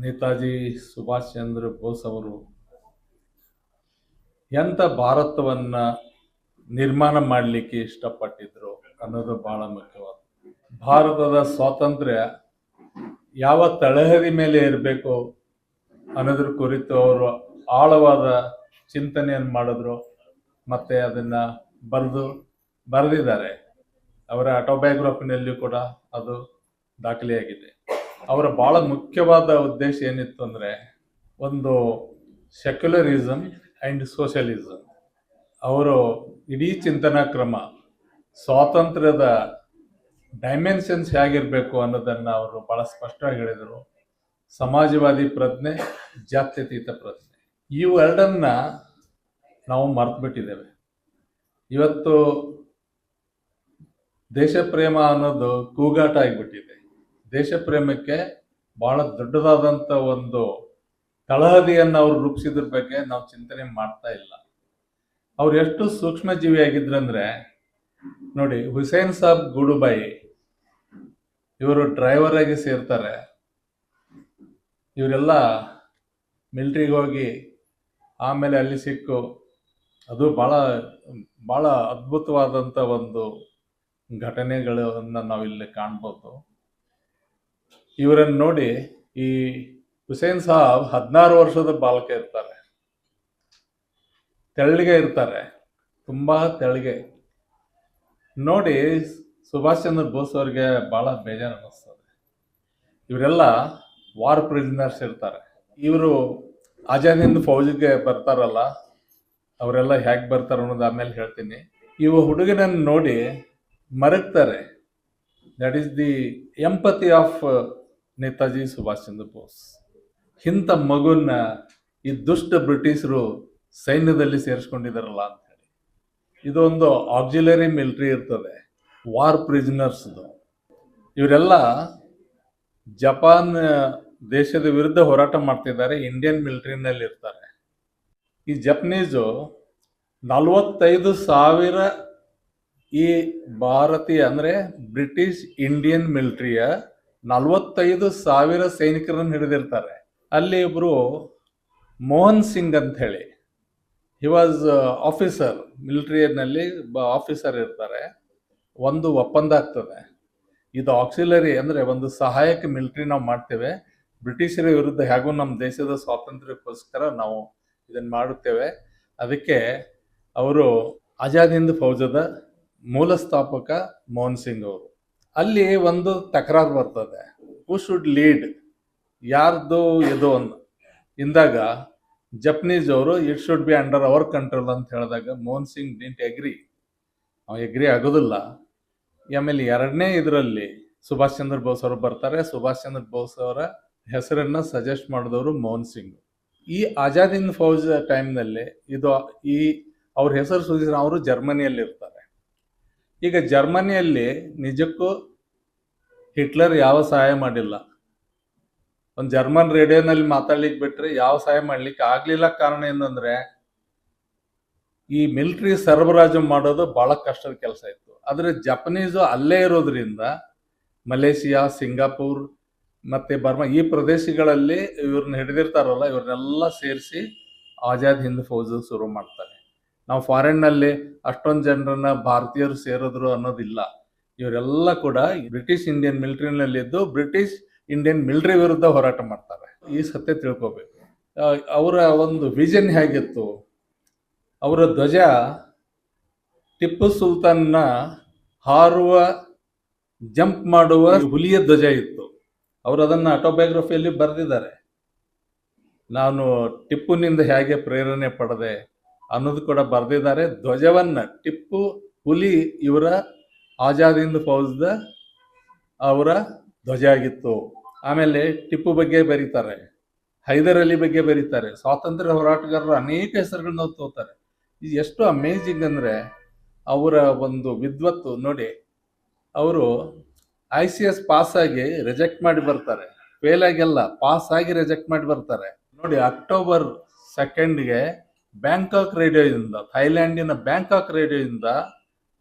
ನೇತಾಜಿ ಸುಭಾಷ್ ಚಂದ್ರ ಬೋಸ್ ಅವರು ಎಂಥ ಭಾರತವನ್ನ ನಿರ್ಮಾಣ ಮಾಡಲಿಕ್ಕೆ ಇಷ್ಟಪಟ್ಟಿದ್ರು ಅನ್ನೋದು ಬಹಳ ಮುಖ್ಯವಾದ. ಭಾರತದ ಸ್ವಾತಂತ್ರ್ಯ ಯಾವ ತಳಹದಿ ಮೇಲೆ ಇರಬೇಕು ಅನ್ನೋದ್ರ ಕುರಿತು ಅವರು ಆಳವಾದ ಚಿಂತನೆಯನ್ನು ಮಾಡಿದ್ರು. ಮತ್ತೆ ಅದನ್ನ ಬರೆದು, ಬರೆದಿದ್ದಾರೆ. ಅವರ ಆಟೋಬಯೋಗ್ರಫಿನಲ್ಲಿ ಕೂಡ ಅದು ದಾಖಲೆಯಾಗಿದೆ. ಅವರ ಬಹಳ ಮುಖ್ಯವಾದ ಉದ್ದೇಶ ಏನಿತ್ತು ಅಂದರೆ ಒಂದು ಸೆಕ್ಯುಲರಿಸಮ್ ಆ್ಯಂಡ್ ಸೋಷಿಯಲಿಸಮ್ ಅವರು ಇಡೀ ಚಿಂತನಾ ಕ್ರಮ, ಸ್ವಾತಂತ್ರ್ಯದ ಡೈಮೆನ್ಷನ್ಸ್ ಹೇಗಿರಬೇಕು ಅನ್ನೋದನ್ನು ಅವರು ಬಹಳ ಸ್ಪಷ್ಟವಾಗಿ ಹೇಳಿದರು. ಸಮಾಜವಾದಿ ಪ್ರಜ್ಞೆ, ಜಾತ್ಯತೀತ ಪ್ರಜ್ಞೆ. ಇವೆರಡನ್ನ ನಾವು ಮರ್ತು ಬಿಟ್ಟಿದ್ದೇವೆ ಇವತ್ತು ದೇಶ ಪ್ರೇಮ ಅನ್ನೋದು ಕೂಗಾಟ ಆಗಿಬಿಟ್ಟಿದೆ. ದೇಶ ಪ್ರೇಮಕ್ಕೆ ಬಹಳ ದೊಡ್ಡದಾದಂಥ ಒಂದು ತಳಹದಿಯನ್ನು ಅವರು ರೂಪಿಸಿದ್ರ ಬಗ್ಗೆ ನಾವು ಚಿಂತನೆ ಮಾಡ್ತಾ ಇಲ್ಲ. ಅವ್ರು ಎಷ್ಟು ಸೂಕ್ಷ್ಮ ಜೀವಿ ಆಗಿದ್ರಂದ್ರೆ ನೋಡಿ ಹುಸೇನ್ ಸಾಬ್ ಗೂಡುಬಾಯಿ ಇವರು ಡ್ರೈವರ್ ಆಗಿ ಸೇರ್ತಾರೆ. ಇವರೆಲ್ಲ ಮಿಲ್ಟ್ರಿಗೆ ಹೋಗಿ ಆಮೇಲೆ ಅಲ್ಲಿ ಸಿಕ್ಕು. ಅದು ಬಹಳ ಬಹಳ ಅದ್ಭುತವಾದಂಥ ಒಂದು ಘಟನೆಗಳನ್ನು ನಾವಿಲ್ಲಿ ಕಾಣ್ಬೋದು. ಇವರನ್ನು ನೋಡಿ ಈ ಹುಸೇನ್ ಸಾಬ್ ಹದಿನಾರು ವರ್ಷದ ಬಾಲಕ ಇರ್ತಾರೆ. ತೆಳ್ಳಗೆ ಇರ್ತಾರೆ. ತುಂಬ ತೆಳ್ಳಗೆ. ನೋಡಿ ಸುಭಾಷ್ ಚಂದ್ರ ಬೋಸ್ ಅವ್ರಿಗೆ ಭಾಳ ಬೇಜಾರು ಅನ್ನಿಸ್ತದೆ ಇವರೆಲ್ಲ ವಾರ್ ಪ್ರಿಸನರ್ಸ್ ಇರ್ತಾರೆ. ಇವರು ಆಜಾದ್ ಫೌಜಿಗೆ ಬರ್ತಾರಲ್ಲ, ಅವರೆಲ್ಲ ಹೇಗೆ ಬರ್ತಾರೆ ಅನ್ನೋದು ಆಮೇಲೆ ಹೇಳ್ತೀನಿ. ಇವ ಹುಡುಗನನ್ನು ನೋಡಿ ಮರಗ್ತಾರೆ. That is the empathy of Netaji Subhash Chandra Bose. ಇಂಥ ಮಗುನ ಈ ದುಷ್ಟ ಬ್ರಿಟಿಷರು ಸೈನ್ಯದಲ್ಲಿ ಸೇರಿಸ್ಕೊಂಡಿದಾರಲ್ಲ ಅಂತ ಹೇಳಿ. ಇದೊಂದು ಆಕ್ಸಿಲರಿ ಮಿಲಿಟ್ರಿ ಇರ್ತದೆ. ವಾರ್ ಪ್ರಿಸನರ್ಸ್ ಇವರೆಲ್ಲ ಜಪಾನ್ ದೇಶದ ವಿರುದ್ಧ ಹೋರಾಟ ಮಾಡ್ತಿದ್ದಾರೆ. ಇಂಡಿಯನ್ ಮಿಲಿಟರಿನಲ್ಲಿ ಇರ್ತಾರೆ. ಈ ಜಪನೀಸು ನಲವತ್ತೈದು ಸಾವಿರ ಈ ಭಾರತೀಯ, ಅಂದರೆ ಬ್ರಿಟಿಷ್ ಇಂಡಿಯನ್ ಮಿಲಿಟರಿಯ ನಲವತ್ತೈದು ಸಾವಿರ ಸೈನಿಕರನ್ನು ಹಿಡಿದಿರ್ತಾರೆ. ಅಲ್ಲಿ ಇಬ್ಬರು ಮೋಹನ್ ಸಿಂಗ್ ಅಂತ ಹೇಳಿ ಹಿ ವಾಸ್ ಆಫೀಸರ್ ಮಿಲಿಟರಿಯಲ್ಲಿ ಆಫೀಸರ್ ಇರ್ತಾರೆ. ಒಂದು ಒಪ್ಪಂದ ಆಗ್ತದೆ. ಇದು ಆಕ್ಸಿಲರಿ ಅಂದ್ರೆ ಒಂದು ಸಹಾಯಕ ಮಿಲಿಟರಿ ನಾವು ಮಾಡ್ತೇವೆ. ಬ್ರಿಟಿಷರ ವಿರುದ್ಧ ಹೇಗೂ ನಮ್ಮ ದೇಶದ ಸ್ವಾತಂತ್ರ್ಯಕ್ಕೋಸ್ಕರ ನಾವು ಇದನ್ನು ಮಾಡುತ್ತೇವೆ. ಅದಕ್ಕೆ ಅವರು ಆಜಾದ್ ಹಿಂದ್ ಫೌಜದ ಮೂಲ ಸ್ಥಾಪಕ ಮೋಹನ್ ಸಿಂಗ್ ಅವರು. ಅಲ್ಲಿ ಒಂದು ತಕರಾರು ಬರ್ತದೆ. ಹೂ ಶುಡ್ ಲೀಡ್ ಯಾರ್ದು ಇದು ಅನ್ ಇಂದಾಗ ಜಪನೀಸ್ ಅವರು it should be under our control ಅಂತ ಹೇಳಿದಾಗ ಮೋಹನ್ ಸಿಂಗ್ ಡಿಂಟ್ ಎಗ್ರಿ ಅವ್ನು ಎಗ್ರಿ ಆಗೋದಿಲ್ಲ. ಆಮೇಲೆ ಎರಡನೇ ಇದರಲ್ಲಿ ಸುಭಾಷ್ ಚಂದ್ರ ಬೋಸ್ ಅವರು ಬರ್ತಾರೆ. ಸುಭಾಷ್ ಚಂದ್ರ ಬೋಸ್ ಅವರ ಹೆಸರನ್ನ ಸಜೆಸ್ಟ್ ಮಾಡಿದವರು ಮೋಹನ್ ಸಿಂಗ್. ಈ ಆಜಾದ್ ಹಿಂದ್ ಫೌಜ್ ಟೈಮ್ನಲ್ಲಿ ಇದು ಈ ಅವ್ರ ಹೆಸರು ಸೂಚಿಸಿದ ಅವರು ಜರ್ಮನಿಯಲ್ಲಿ ಇರ್ತಾರೆ ಈಗ ಜರ್ಮನಿಯಲ್ಲಿ ನಿಜಕ್ಕೂ ಹಿಟ್ಲರ್ ಯಾವ ಸಹಾಯ ಮಾಡಿಲ್ಲ. ಒಂದು ಜರ್ಮನ್ ರೇಡಿಯೋನಲ್ಲಿ ಮಾತಾಡ್ಲಿಕ್ಕೆ ಬಿಟ್ಟರೆ ಯಾವ ಸಹಾಯ ಮಾಡ್ಲಿಕ್ಕೆ ಆಗ್ಲಿಲ್ಲ ಕಾರಣ ಏನಂದ್ರೆ ಈ ಮಿಲಿಟರಿ ಸರಬರಾಜು ಮಾಡೋದು ಬಹಳ ಕಷ್ಟದ ಕೆಲಸ ಇತ್ತು. ಆದರೆ ಜಪನೀಸು ಅಲ್ಲೇ ಇರೋದ್ರಿಂದ ಮಲೇಷಿಯಾ, ಸಿಂಗಾಪುರ್ ಮತ್ತೆ ಬರ್ಮಾ ಈ ಪ್ರದೇಶಗಳಲ್ಲಿ ಇವ್ರನ್ನ ಹಿಡಿದಿರ್ತಾರಲ್ಲ ಇವ್ರನ್ನೆಲ್ಲ ಸೇರಿಸಿ ಆಜಾದ್ ಹಿಂದ್ ಫೌಜ್ ಶುರು ಮಾಡ್ತಾರೆ. ನಾವು ಫಾರಿನ್ನಲ್ಲಿ ಅಷ್ಟೊಂದು ಜನರನ್ನ ಭಾರತೀಯರು ಸೇರಿದ್ರು ಅನ್ನೋದಿಲ್ಲ. ಇವರೆಲ್ಲ ಕೂಡ ಬ್ರಿಟಿಷ್ ಇಂಡಿಯನ್ ಮಿಲಿಟರಿನಲ್ಲಿ ಇದ್ದು ಬ್ರಿಟಿಷ್ ಇಂಡಿಯನ್ ಮಿಲಿಟರಿ ವಿರುದ್ಧ ಹೋರಾಟ ಮಾಡ್ತಾರೆ. ಈ ಸತ್ಯ ತಿಳ್ಕೋಬೇಕು. ಅವರ ಒಂದು ವಿಷನ್ ಹೇಗಿತ್ತು? ಅವರ ಧ್ವಜ ಟಿಪ್ಪು ಸುಲ್ತಾನ್ನ ಹಾರುವ, ಜಂಪ್ ಮಾಡುವ ಹುಲಿಯ ಧ್ವಜ ಇತ್ತು. ಅವರು ಅದನ್ನ ಆಟೋಬಯೋಗ್ರಫಿಯಲ್ಲಿ ಬರೆದಿದ್ದಾರೆ. ನಾನು ಟಿಪ್ಪುನಿಂದ ಹೇಗೆ ಪ್ರೇರಣೆ ಪಡೆದೆ? ಅನ್ನೋದು ಕೂಡ ಬರೆದಿದ್ದಾರೆ. ಧ್ವಜವನ್ನ, ಟಿಪ್ಪು, ಹುಲಿ ಇವರ ಆಜಾದ್ ಹಿಂದ್ ಫೌಜ್ದ ಅವರ ಧ್ವಜ ಆಗಿತ್ತು. ಆಮೇಲೆ ಟಿಪ್ಪು ಬಗ್ಗೆ ಬರೀತಾರೆ ಹೈದರ್ ಅಲಿ ಬಗ್ಗೆ ಬರೀತಾರೆ. ಸ್ವಾತಂತ್ರ್ಯ ಹೋರಾಟಗಾರರು ಅನೇಕ ಹೆಸರುಗಳನ್ನ ತೋತಾರೆ. ಇದು ಎಷ್ಟು ಅಮೇಜಿಂಗ್ ಅಂದ್ರೆ ಅವರ ಒಂದು ವಿದ್ವತ್ತು. ನೋಡಿ, ಅವರು ಐ ಸಿ ಎಸ್ ಪಾಸ್ ಆಗಿ ರಿಜೆಕ್ಟ್ ಮಾಡಿ ಬರ್ತಾರೆ. ಫೇಲ್ ಆಗಿಲ್ಲ ಪಾಸ್ ಆಗಿ ರಿಜೆಕ್ಟ್ ಮಾಡಿ ಬರ್ತಾರೆ. ನೋಡಿ, ಅಕ್ಟೋಬರ್ ಸೆಕೆಂಡ್ಗೆ ಬ್ಯಾಂಕಾಕ್ ರೇಡಿಯೋದಿಂದ ಥೈಲ್ಯಾಂಡಿನ ಬ್ಯಾಂಕಾಕ್ ರೇಡಿಯೋದಿಂದ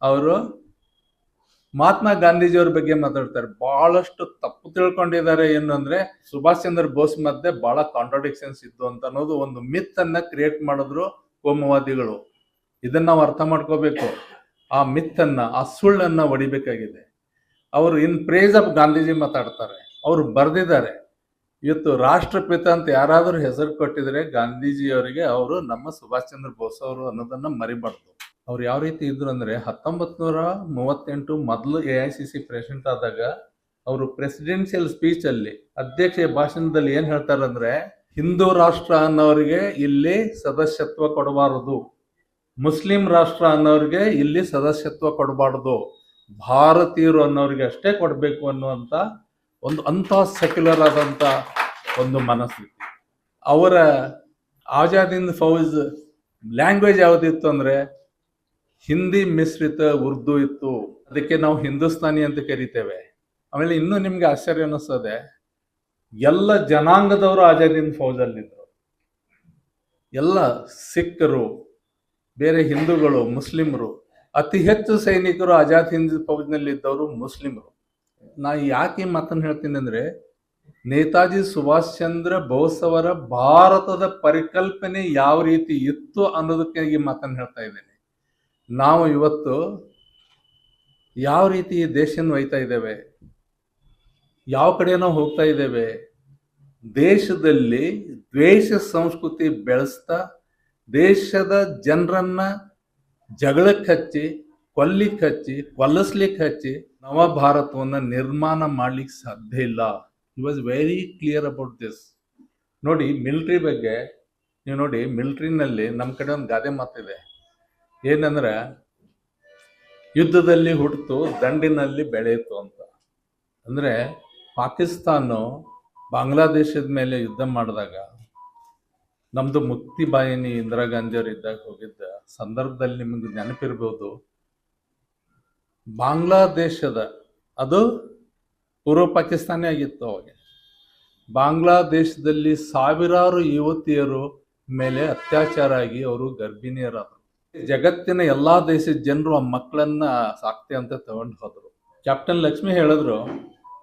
ಅವರು ಮಹಾತ್ಮ ಗಾಂಧೀಜಿಯವ್ರ ಬಗ್ಗೆ ಮಾತಾಡ್ತಾರೆ. ಬಹಳಷ್ಟು ತಪ್ಪು ತಿಳ್ಕೊಂಡಿದ್ದಾರೆ. ಏನು ಅಂದ್ರೆ ಸುಭಾಷ್ ಚಂದ್ರ ಬೋಸ್ ಮಧ್ಯೆ ಬಹಳ ಕಾಂಟ್ರಾಡಿಕ್ಷನ್ಸ್ ಇತ್ತು ಅಂತ ಅನ್ನೋದು ಒಂದು ಮಿತ್ ಅನ್ನ ಕ್ರಿಯೇಟ್ ಮಾಡಿದ್ರು ಕೋಮವಾದಿಗಳು. ಇದನ್ನ ನಾವು ಅರ್ಥ ಮಾಡ್ಕೋಬೇಕು. ಆ ಮಿತ್ ಅನ್ನ, ಆ ಸುಳ್ಳನ್ನ ಹೊಡಿಬೇಕಾಗಿದೆ ಅವರು ಇನ್ ಪ್ರೇಸ್ ಆಫ್ ಗಾಂಧೀಜಿ ಮಾತಾಡ್ತಾರೆ. ಅವರು ಬರೆದಿದ್ದಾರೆ. ಇವತ್ತು ರಾಷ್ಟ್ರಪಿತ ಅಂತ ಯಾರಾದರೂ ಹೆಸರು ಕೊಟ್ಟಿದ್ರೆ ಗಾಂಧೀಜಿಯವರಿಗೆ ಅವರು ನಮ್ಮ ಸುಭಾಷ್ ಚಂದ್ರ ಬೋಸ್ ಅವರು ಅನ್ನೋದನ್ನ ಮರಿಬಾರ್ದು. ಅವ್ರು ಯಾವ ರೀತಿ ಇದ್ರು ಅಂದ್ರೆ ಹತ್ತೊಂಬತ್ ನೂರ ಮೂವತ್ತೆಂಟು ಮೊದಲು A I C C president ಆದಾಗ ಅವರು ಪ್ರೆಸಿಡೆನ್ಷಿಯಲ್ ಸ್ಪೀಚ್ ಅಲ್ಲಿ ಅಧ್ಯಕ್ಷ ಭಾಷಣದಲ್ಲಿ ಏನ್ ಹೇಳ್ತಾರಂದ್ರೆ ಹಿಂದೂ ರಾಷ್ಟ್ರ ಅನ್ನೋರಿಗೆ ಇಲ್ಲಿ ಸದಸ್ಯತ್ವ ಕೊಡಬಾರದು. ಮುಸ್ಲಿಂ ರಾಷ್ಟ್ರ ಅನ್ನೋರಿಗೆ ಇಲ್ಲಿ ಸದಸ್ಯತ್ವ ಕೊಡಬಾರದು. ಭಾರತೀಯರು ಅನ್ನೋರಿಗೆ ಅಷ್ಟೇ ಕೊಡಬೇಕು ಅನ್ನುವಂತ ಒಂದು ಅಂಥ ಸೆಕ್ಯುಲರ್ ಆದಂತ ಒಂದು ಮನಸ್ಥಿತಿ ಅವರ ಆಜಾದಿಂದ ಫೌಜ್ ಲ್ಯಾಂಗ್ವೇಜ್ ಯಾವ್ದಿತ್ತು ಅಂದ್ರೆ ಹಿಂದಿ ಮಿಶ್ರಿತ ಉರ್ದು ಇತ್ತು. ಅದಕ್ಕೆ ನಾವು ಹಿಂದೂಸ್ತಾನಿ ಅಂತ ಕರಿತೇವೆ. ಆಮೇಲೆ ಇನ್ನೂ ನಿಮ್ಗೆ ಆಶ್ಚರ್ಯ ಅನ್ನಿಸ್ತದೆ, ಎಲ್ಲ ಜನಾಂಗದವರು ಆಜಾದಿನ್ ಫೌಜಲ್ಲಿದ್ದರು. ಎಲ್ಲ ಸಿಖ್ಖರು, ಬೇರೆ ಹಿಂದೂಗಳು, ಮುಸ್ಲಿಮರು, ಅತಿ ಹೆಚ್ಚು ಸೈನಿಕರು ಆಜಾದ್ ಹಿಂದ್ ಫೌಜ್ನಲ್ಲಿದ್ದವರು ಮುಸ್ಲಿಮರು. ನಾ ಯಾಕೆ ಮಾತನ್ನು ಹೇಳ್ತೀನಿ ಅಂದ್ರೆ, ನೇತಾಜಿ ಸುಭಾಷ್ ಚಂದ್ರ ಬೋಸ್ ಅವರ ಭಾರತದ ಪರಿಕಲ್ಪನೆ ಯಾವ ರೀತಿ ಇತ್ತು ಅನ್ನೋದಕ್ಕೆ ಈ ಮಾತನ್ನು ಹೇಳ್ತಾ ಇದ್ದೇನೆ. ನಾವು ಇವತ್ತು ಯಾವ ರೀತಿ ಈ ದೇಶನ ಒಯ್ತಾ ಇದ್ದೇವೆ, ಯಾವ ಕಡೆ ಹೋಗ್ತಾ ಇದ್ದೇವೆ, ದೇಶದಲ್ಲಿ ದ್ವೇಷ ಸಂಸ್ಕೃತಿ ಬೆಳೆಸ್ತಾ ದೇಶದ ಜನರನ್ನ ಜಗಳಕ್ಕೆ ಹಚ್ಚಿ ಕೊಲ್ಲಿಕ್ಕೆ ಹಚ್ಚಿ ಕೊಲ್ಲಿಸ್ಲಿಕ್ಕೆ ಹಚ್ಚಿ ನವ ಭಾರತವನ್ನ ನಿರ್ಮಾಣ ಮಾಡ್ಲಿಕ್ಕೆ ಸಾಧ್ಯ ಇಲ್ಲ. He was very clear about this ನೋಡಿ ಮಿಲ್ಟ್ರಿ ಬಗ್ಗೆ, ನೀವು ನೋಡಿ ಮಿಲ್ಟ್ರಿನಲ್ಲಿ ನಮ್ಮ ಕಡೆ ಒಂದು ಗಾದೆ ಮಾತಿದೆ. ಏನಂದ್ರೆ, ಯುದ್ಧದಲ್ಲಿ ಹುಟ್ಟಿತು ದಂಡಿನಲ್ಲಿ ಬೆಳೆಯಿತು ಅಂತ. ಅಂದ್ರೆ, ಪಾಕಿಸ್ತಾನ ಬಾಂಗ್ಲಾದೇಶದ ಮೇಲೆ ಯುದ್ಧ ಮಾಡಿದಾಗ ನಮ್ಮದು ಮುಕ್ತಿ ಬಾಯಿನಿ ಇಂದಿರಾ ಗಾಂಧಿಯವರು ಇದ್ದಾಗ ಹೋಗಿದ್ದ ಸಂದರ್ಭದಲ್ಲಿ ನಿಮಗೆ ನೆನಪಿರ್ಬೋದು. ಬಾಂಗ್ಲಾದೇಶದ, ಅದು ಪೂರ್ವ ಪಾಕಿಸ್ತಾನೇ ಆಗಿತ್ತು ಅವಾಗ. ಬಾಂಗ್ಲಾದೇಶದಲ್ಲಿ ಸಾವಿರಾರು ಯುವತಿಯರು ಮೇಲೆ ಅತ್ಯಾಚಾರ ಆಗಿ ಅವರು ಗರ್ಭಿಣಿಯರಾದರು. ಜಗತ್ತಿನ ಎಲ್ಲಾ ದೇಶದ ಜನರು ಆ ಮಕ್ಕಳನ್ನ ಸಾಕ್ತಿ ಅಂತ ತಗೊಂಡು ಹೋದರು. ಕ್ಯಾಪ್ಟನ್ ಲಕ್ಷ್ಮಿ ಹೇಳಿದ್ರು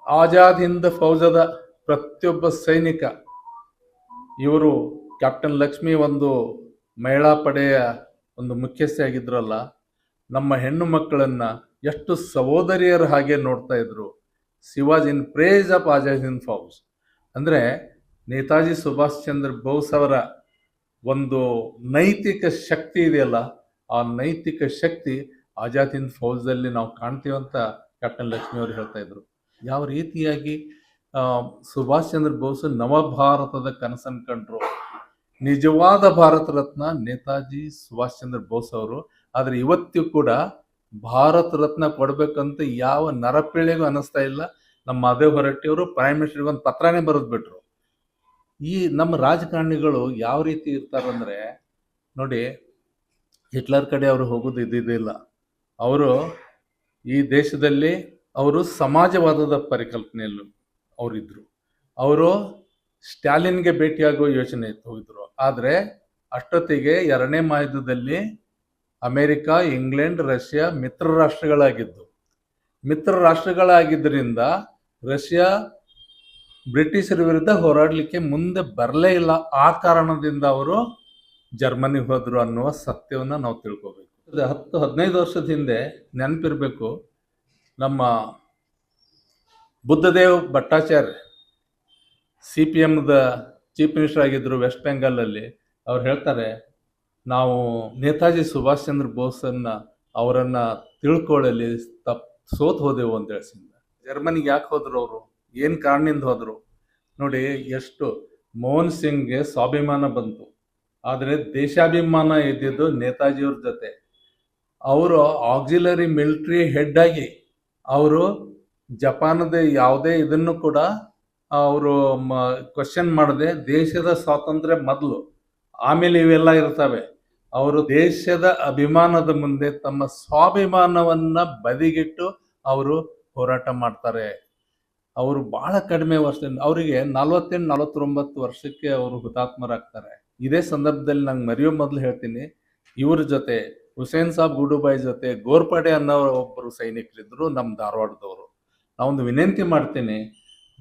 ಆಜಾದ್ ಹಿಂದ್ ಫೌಜದ ಪ್ರತಿಯೊಬ್ಬ ಸೈನಿಕ, ಇವರು ಕ್ಯಾಪ್ಟನ್ ಲಕ್ಷ್ಮಿ ಒಂದು ಮಹಿಳಾ ಪಡೆಯ ಒಂದು ಮುಖ್ಯಸ್ಥೆ ಆಗಿದ್ರಲ್ಲ ನಮ್ಮ ಹೆಣ್ಣು ಮಕ್ಕಳನ್ನ ಎಷ್ಟು ಸಹೋದರಿಯರ ಹಾಗೆ ನೋಡ್ತಾ ಇದ್ರು. ಶಿವಾಜ್ ಇನ್ ಪ್ರೇಸ್ ಆಫ್ ಆಜಾದ್ ಇನ್ ಫೌಸ್ ಅಂದ್ರೆ ನೇತಾಜಿ ಸುಭಾಷ್ ಚಂದ್ರ ಬೋಸ್ ಅವರ ಒಂದು ನೈತಿಕ ಶಕ್ತಿ ಇದೆಯಲ್ಲ, ಆ ನೈತಿಕ ಶಕ್ತಿ ಆಜಾದ್ ಹಿಂದ್ ಫೌಜ್ದಲ್ಲಿ ನಾವು ಕಾಣ್ತೀವಿ ಅಂತ ಕ್ಯಾಪ್ಟನ್ ಲಕ್ಷ್ಮಿ ಅವರು ಹೇಳ್ತಾ ಇದ್ರು. ಯಾವ ರೀತಿಯಾಗಿ ಸುಭಾಷ್ ಚಂದ್ರ ಬೋಸ್ ನವಭಾರತದ ಕನಸನ್ನು ಕಂಡ್ರು. ನಿಜವಾದ ಭಾರತ ರತ್ನ ನೇತಾಜಿ ಸುಭಾಷ್ ಚಂದ್ರ ಬೋಸ್ ಅವರು ಆದ್ರೆ ಇವತ್ತು ಕೂಡ ಭಾರತ ರತ್ನ ಕೊಡ್ಬೇಕಂತ ಯಾವ ನರಪೀಳಿಗೂ ಅನಿಸ್ತಾ ಇಲ್ಲ. ನಮ್ಮ ಮಾದೇವ್ ಹೊರಟ್ಟಿಯವರು ಪ್ರೈಮ್ ಮಿನಿಸ್ಟರ್ಗೆ ಒಂದು ಪತ್ರನೇ ಬರೆದು ಬಿಟ್ರು. ಈ ನಮ್ಮ ರಾಜಕಾರಣಿಗಳು ಯಾವ ರೀತಿ ಇರ್ತಾರಂದ್ರೆ ನೋಡಿ, ಹಿಟ್ಲರ್ ಕಡೆ ಅವರು ಹೋಗೋದು ಇದ್ದಿದ್ದಿಲ್ಲ ಅವರು ಈ ದೇಶದಲ್ಲಿ ಅವರು ಸಮಾಜವಾದದ ಪರಿಕಲ್ಪನೆಯಲ್ಲೂ ಅವರಿದ್ರು. ಅವರು ಸ್ಟ್ಯಾಲಿನ್ಗೆ ಭೇಟಿಯಾಗೋ ಯೋಚನೆ ಹೋಗಿದ್ರು. ಆದರೆ ಅಷ್ಟೊತ್ತಿಗೆ ಎರಡನೇ ಮಹಾಯುದ್ಧದಲ್ಲಿ ಅಮೆರಿಕ, ಇಂಗ್ಲೆಂಡ್, ರಷ್ಯಾ ಮಿತ್ರ ರಾಷ್ಟ್ರಗಳಾಗಿದ್ದು. ಮಿತ್ರ ರಾಷ್ಟ್ರಗಳಾಗಿದ್ದರಿಂದ ರಷ್ಯಾ ಬ್ರಿಟಿಷರ ವಿರುದ್ಧ ಹೋರಾಡಲಿಕ್ಕೆ ಮುಂದೆ ಬರಲೇ ಇಲ್ಲ. ಆ ಕಾರಣದಿಂದ ಅವರು ಜರ್ಮನಿ ಹೋದರು ಅನ್ನುವ ಸತ್ಯವನ್ನು ನಾವು ತಿಳ್ಕೋಬೇಕು. ಹತ್ತು, ಹದಿನೈದು ವರ್ಷದ ಹಿಂದೆ ನೆನಪಿರಬೇಕು, ನಮ್ಮ ಬುದ್ಧದೇವ್ ಭಟ್ಟಾಚಾರ್ಯ ಸಿ ಪಿ ಎಮ್ದ ಚೀಫ್ ಮಿನಿಸ್ಟರ್ ಆಗಿದ್ದರು ವೆಸ್ಟ್ ಬೆಂಗಾಲಲ್ಲಿ. ಅವ್ರು ಹೇಳ್ತಾರೆ ನಾವು ನೇತಾಜಿ ಸುಭಾಷ್ ಚಂದ್ರ ಬೋಸನ್ನ ಅವರನ್ನ ತಿಳ್ಕೊಳ್ಳಲಿ ತಪ್, ಸೋತ್ ಹೋದೆವು ಅಂತ ಹೇಳ್ಸಿಂದ ಜರ್ಮನಿಗೆ ಯಾಕೆ ಹೋದ್ರು ಅವರು? ಏನು ಕಾರಣದಿಂದ ಹೋದ್ರು? ನೋಡಿ, ಎಷ್ಟು ಮೋಹನ್ ಸಿಂಗ್ಗೆ ಸ್ವಾಭಿಮಾನ ಬಂತು. ಆದರೆ ದೇಶಾಭಿಮಾನ ಇದ್ದಿದ್ದು ನೇತಾಜಿಯವ್ರ ಜೊತೆ. ಅವರು ಆಕ್ಸಿಲರಿ ಮಿಲಿಟರಿ ಹೆಡ್ ಆಗಿ ಅವರು ಜಪಾನದ ಯಾವುದೇ ಇದನ್ನು ಕೂಡ ಅವರು ಕ್ವಶನ್ ಮಾಡದೆ ದೇಶದ ಸ್ವಾತಂತ್ರ್ಯ ಮೊದಲು. ಆಮೇಲೆ ಇವೆಲ್ಲ ಇರ್ತವೆ. ಅವರು ದೇಶದ ಅಭಿಮಾನದ ಮುಂದೆ ತಮ್ಮ ಸ್ವಾಭಿಮಾನವನ್ನ ಬದಿಗಿಟ್ಟು ಅವರು ಹೋರಾಟ ಮಾಡ್ತಾರೆ. ಅವರು ಬಹಳ ಕಡಿಮೆ ವರ್ಷದಿಂದ, ಅವರಿಗೆ ನಲವತ್ತೆಂಟು, ನಲವತ್ತೊಂಬತ್ತು ವರ್ಷಕ್ಕೆ ಅವರು ಹುತಾತ್ಮರಾಗ್ತಾರೆ. ಇದೇ ಸಂದರ್ಭದಲ್ಲಿ ನಂಗೆ ಮರೆಯೋ ಮೊದಲು ಹೇಳ್ತೀನಿ. ಇವ್ರ ಜೊತೆ, ಹುಸೇನ್ ಸಾಬ್ ಗುಡುಬಾಯಿ ಜೊತೆ, ಗೋರ್ಪಡೆ ಅನ್ನೋ ಒಬ್ಬರು ಸೈನಿಕರಿದ್ದರು ನಮ್ಮ ಧಾರವಾಡದವರು. ನಾವೊಂದು ವಿನಂತಿ ಮಾಡ್ತೀನಿ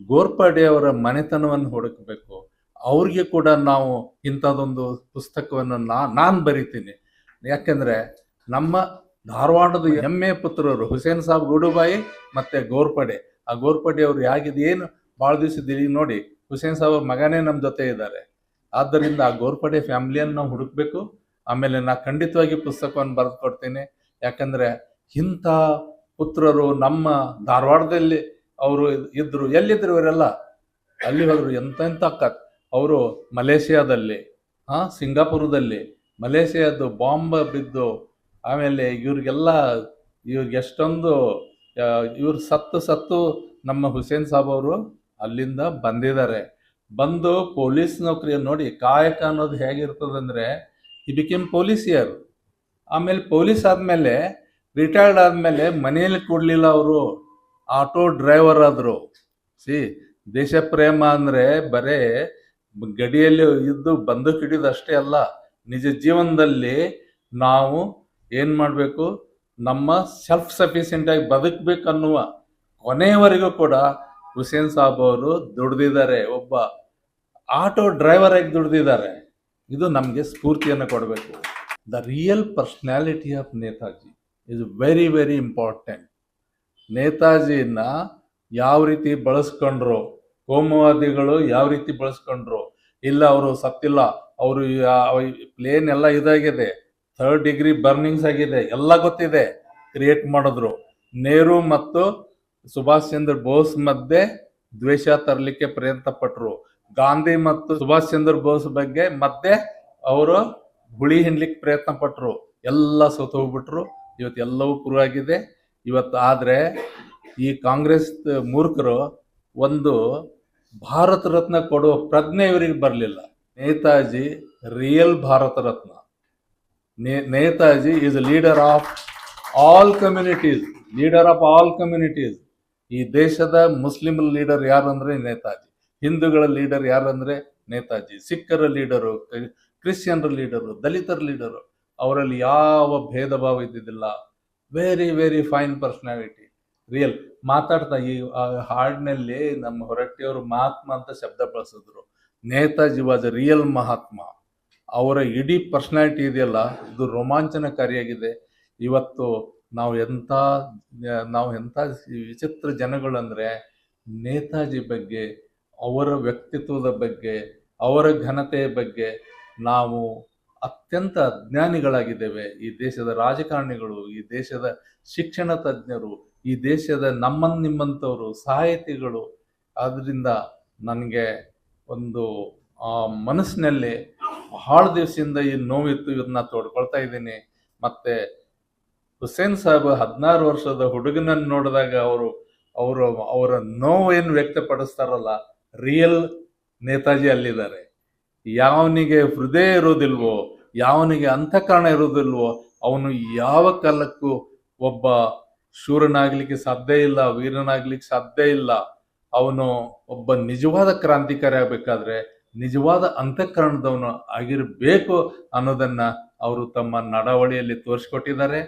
ಗೋರ್ಪಾಡೆ ಅವರ ಮನೆತನವನ್ನು ಹುಡುಕಬೇಕು. ಅವ್ರಿಗೆ ಕೂಡ ನಾವು ಇಂಥದ್ದೊಂದು ಪುಸ್ತಕವನ್ನು ನಾ, ನಾನು ಬರಿತೀನಿ. ಯಾಕೆಂದ್ರೆ ನಮ್ಮ ಧಾರವಾಡದ ಹೆಮ್ಮೆ ಪುತ್ರರು ಹುಸೇನ್ ಸಾಬ್ ಗೂಡುಬಾಯಿ ಮತ್ತೆ ಗೋರ್ಪಡೆ. ಆ ಗೋರ್ಪಡೆ ಅವರು ಯಾಗಿದೆ ಏನು ಭಾಳ ದಿವಸ ನೋಡಿ, ಹುಸೇನ್ ಸಾಬ್ ಮಗನೇ ನಮ್ಮ ಜೊತೆ ಇದ್ದಾರೆ. ಆದ್ದರಿಂದ ಆ ಗೋರ್ಪಡೆ ಫ್ಯಾಮಿಲಿಯನ್ನು ನಾವು ಹುಡುಕ್ಬೇಕು. ಆಮೇಲೆ ನಾ ಖಂಡಿತವಾಗಿ ಪುಸ್ತಕವನ್ನು ಬರೆದು ಕೊಡ್ತೇನೆ. ಯಾಕಂದ್ರೆ ಇಂಥ ಪುತ್ರರು ನಮ್ಮ ಧಾರವಾಡದಲ್ಲಿ ಅವರು ಇದ್ದರು. ಎಲ್ಲಿದ್ರು ಇವರೆಲ್ಲ? ಅಲ್ಲಿ ಹೋದ್ರು. ಎಂತೆಂಥ ಕ ಅವರು ಮಲೇಷಿಯಾದಲ್ಲಿ ಹಾಂ ಸಿಂಗಾಪುರದಲ್ಲಿ ಮಲೇಷ್ಯಾದ್ದು ಬಾಂಬ್ ಬಿದ್ದು ಆಮೇಲೆ ಇವ್ರಿಗೆಲ್ಲ ಇವ್ರಿಗೆ ಎಷ್ಟೊಂದು ಇವ್ರು ಸತ್ತು ಸತ್ತು ನಮ್ಮ ಹುಸೇನ್ ಸಾಬ್ ಅವರು ಅಲ್ಲಿಂದ ಬಂದಿದ್ದಾರೆ. ಬಂದು ಪೊಲೀಸ್ ನೌಕರಿ ನೋಡಿ ಕಾಯಕ ಅನ್ನೋದು ಹೇಗಿರ್ತದಂದ್ರೆ ಈ ಬಿಕೇಮ್ ಪೊಲೀಸ್ ಇಯರ್ ಆಮೇಲೆ ಪೊಲೀಸ್ ಆದಮೇಲೆ ರಿಟೈರ್ಡ್ ಆದಮೇಲೆ ಮನೆಯಲ್ಲಿ ಕೊಡಲಿಲ್ಲ ಅವರು. ಆಟೋ ಡ್ರೈವರ್ ಆದರು. ಸಿ, ದೇಶ ಪ್ರೇಮ ಅಂದರೆ ಬರೇ ಗಡಿಯಲ್ಲಿ ಇದ್ದು ಬಂದು ಹಿಡಿದಷ್ಟೇ ಅಲ್ಲ, ನಿಜ ಜೀವನದಲ್ಲಿ ನಾವು ಏನು ಮಾಡಬೇಕು? ನಮ್ಮ ಸೆಲ್ಫ್ ಸಫಿಷಿಯೆಂಟ್ ಆಗಿ ಬದುಕಬೇಕು ಅನ್ನುವ ಕೊನೆಯವರೆಗೂ ಕೂಡ ಹುಸೇನ್ ಸಾಬ್ ಅವರು ದುಡ್ದಿದ್ದಾರೆ. ಒಬ್ಬ ಆಟೋ ಡ್ರೈವರ್ ಆಗಿ ದುಡ್ದಿದ್ದಾರೆ. ಇದು ನಮಗೆ ಸ್ಫೂರ್ತಿಯನ್ನು ಕೊಡಬೇಕು. The real personality of Netaji is very very important ನೇತಾಜಿಯನ್ನ ಯಾವ ರೀತಿ ಬಳಸ್ಕೊಂಡ್ರು? ಕೋಮುವಾದಿಗಳು ಯಾವ ರೀತಿ ಬಳಸ್ಕೊಂಡ್ರು? ಇಲ್ಲ, ಅವರು ಸತ್ತಿಲ್ಲ. ಅವರು ಪ್ಲೇನ್ ಎಲ್ಲ ಇದಾಗಿದೆ. ಥರ್ಡ್ ಡಿಗ್ರಿ ಬರ್ನಿಂಗ್ಸ್ ಆಗಿದೆ. ಎಲ್ಲ ಗೊತ್ತಿದೆ. ಕ್ರಿಯೇಟ್ ಮಾಡಿದ್ರು. ನೆಹರು ಮತ್ತು ಸುಭಾಷ್ ಚಂದ್ರ ಬೋಸ್ ಮಧ್ಯೆ ದ್ವೇಷ ತರಲಿಕ್ಕೆ ಪ್ರಯತ್ನ ಪಟ್ಟರು ಗಾಂಧಿ ಮತ್ತು ಸುಭಾಷ್ ಚಂದ್ರ ಬೋಸ್ ಬಗ್ಗೆ ಮತ್ತೆ ಅವರು ಗುಳಿ ಹಿಂಡ್ಲಿಕ್ಕೆ ಪ್ರಯತ್ನ ಪಟ್ಟರು ಎಲ್ಲ ಸೋತು ಹೋಗ್ಬಿಟ್ರು. ಇವತ್ತು ಎಲ್ಲವೂ ಪ್ರೂವ್ ಆಗಿದೆ ಇವತ್ತು ಆದ್ರೆ ಈ ಕಾಂಗ್ರೆಸ್ ಮೂರ್ಖರು ಒಂದು ಭಾರತ ರತ್ನ ಕೊಡುವ ಪ್ರಜ್ಞೆ ಇವರಿಗೆ ಬರಲಿಲ್ಲ. Netaji real Bharat Ratna. Netaji is leader of all communities leader of all communities ಈ ದೇಶದ ಮುಸ್ಲಿಂ ಲೀಡರ್ ಯಾರಂದ್ರೆ ನೇತಾಜಿ. ಹಿಂದೂಗಳ ಲೀಡರ್ ಯಾರಂದ್ರೆ ನೇತಾಜಿ. ಸಿಖ್ಖರ ಲೀಡರು ಕ್ರಿಶ್ಚಿಯನ್ರ ಲೀಡರು ದಲಿತರ ಲೀಡರು ಅವರಲ್ಲಿ ಯಾವ ಭೇದ ಭಾವ ಇದ್ದಿದ್ದಿಲ್ಲ. Very very fine personality real ಮಾತಾಡ್ತಾ ಈ ಹಾಡಿನಲ್ಲಿ ನಮ್ಮ ಹೊರಟ್ಟಿಯವರು ಮಹಾತ್ಮ ಅಂತ ಶಬ್ದ ಬಳಸಿದ್ರು. Netaji was real Mahatma. ಅವರ ಇಡೀ ಪರ್ಸನಾಲಿಟಿ ಇದೆಯಲ್ಲ, ಇದು ರೋಮಾಂಚನಕಾರಿಯಾಗಿದೆ. ಇವತ್ತು ನಾವು ಎಂಥ ನಾವು ಎಂಥ ವಿಚಿತ್ರ ಜನಗಳಂದರೆ ನೇತಾಜಿ ಬಗ್ಗೆ, ಅವರ ವ್ಯಕ್ತಿತ್ವದ ಬಗ್ಗೆ, ಅವರ ಘನತೆಯ ಬಗ್ಗೆ ನಾವು ಅತ್ಯಂತ ಅಜ್ಞಾನಿಗಳಾಗಿದ್ದೇವೆ. ಈ ದೇಶದ ರಾಜಕಾರಣಿಗಳು, ಈ ದೇಶದ ಶಿಕ್ಷಣ ತಜ್ಞರು, ಈ ದೇಶದ ನಮ್ಮನ್ ನಿಮ್ಮಂಥವರು ಸಾಹಿತಿಗಳು. ಆದ್ರಿಂದ ನನಗೆ ಒಂದು ಮನಸ್ಸಿನಲ್ಲಿ ಬಹಳ ದಿವಸದಿಂದ ಈ ನೋವಿತ್ತು ಇದನ್ನ ತೋಡ್ಕೊಳ್ತಾ ಇದ್ದೀನಿ. ಮತ್ತೆ ಹುಸೇನ್ ಸಾಹೇಬ್ ಹದಿನಾರು ವರ್ಷದ ಹುಡುಗನನ್ನು ನೋಡಿದಾಗ ಅವರು ಅವರು ಅವರ ನೋವು ಏನು ವ್ಯಕ್ತಪಡಿಸ್ತಾರಲ್ಲ, ರಿಯಲ್ ನೇತಾಜಿ ಅಲ್ಲಿದ್ದಾರೆ. ಯಾವನಿಗೆ ಹೃದಯ ಇರೋದಿಲ್ವೋ ಯಾವನಿಗೆ ಅಂತಃಕರಣ ಇರುವುದಿಲ್ವೋ ಅವನು ಯಾವ ಕಾಲಕ್ಕೂ ಒಬ್ಬ ಶೂರನಾಗ್ಲಿಕ್ಕೆ ಸಾಧ್ಯ ಇಲ್ಲ, ವೀರನಾಗ್ಲಿಕ್ಕೆ ಸಾಧ್ಯ ಇಲ್ಲ. ಅವನು ಒಬ್ಬ ನಿಜವಾದ ಕ್ರಾಂತಿಕಾರಿ ಆಗ್ಬೇಕಾದ್ರೆ ನಿಜವಾದ ಅಂತಃಕರಣದವನು ಆಗಿರಬೇಕು ಅನ್ನೋದನ್ನ ಅವರು ತಮ್ಮ ನಡವಳಿಯಲ್ಲಿ ತೋರಿಸ್ಕೊಟ್ಟಿದ್ದಾರೆ.